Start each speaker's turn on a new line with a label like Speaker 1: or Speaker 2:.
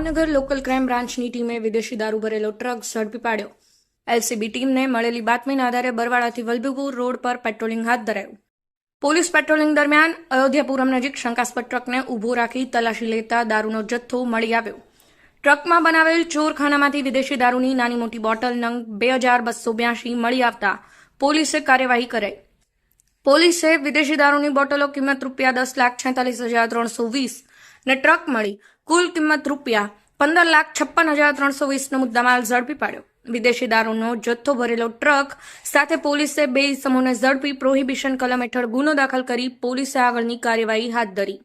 Speaker 1: Bhavnagar local crime બ્રાન્ચની ટીમે વિદેશી દારૂ ભરેલો ટ્રક ઝડપી પાડ્યો. એલસીબી ટીમને મળેલી બાતમીના આધારે બરવાડાથી વલભીપુર રોડ પર પેટ્રોલિંગ હાથ ધરાયું. પોલીસ પેટ્રોલિંગ દરમિયાન અયોધ્યાપુરમ નજીક શંકાસ્પદ ટ્રકને ઊભો રાખી તલાશી લેતા દારૂનો જથ્થો મળી આવ્યો. ટ્રકમાં બનાવેલ ચોરખાનામાંથી વિદેશી દારૂની નાની મોટી બોટલ નંગ બે હજાર બસો બ્યાસી મળી આવતા પોલીસે કાર્યવાહી કરાઈ. પોલીસે વિદેશી દારૂની બોટલો કિંમત રૂપિયા દસ લાખ છેતાલીસ હજાર ત્રણસો વીસ ને ટ્રક મળી. કુલ કિંમત રૂપિયા પંદર લાખ છપ્પન હજાર ત્રણસો વીસનો મુદ્દામાલ ઝડપી પાડ્યો. વિદેશી દારૂનો જથ્થો ભરેલો ટ્રક સાથે પોલીસે બે ઇસમોને ઝડપી પ્રોહિબિશન કલમ હેઠળ ગુનો દાખલ કરી પોલીસે આગળની કાર્યવાહી હાથ ધરી.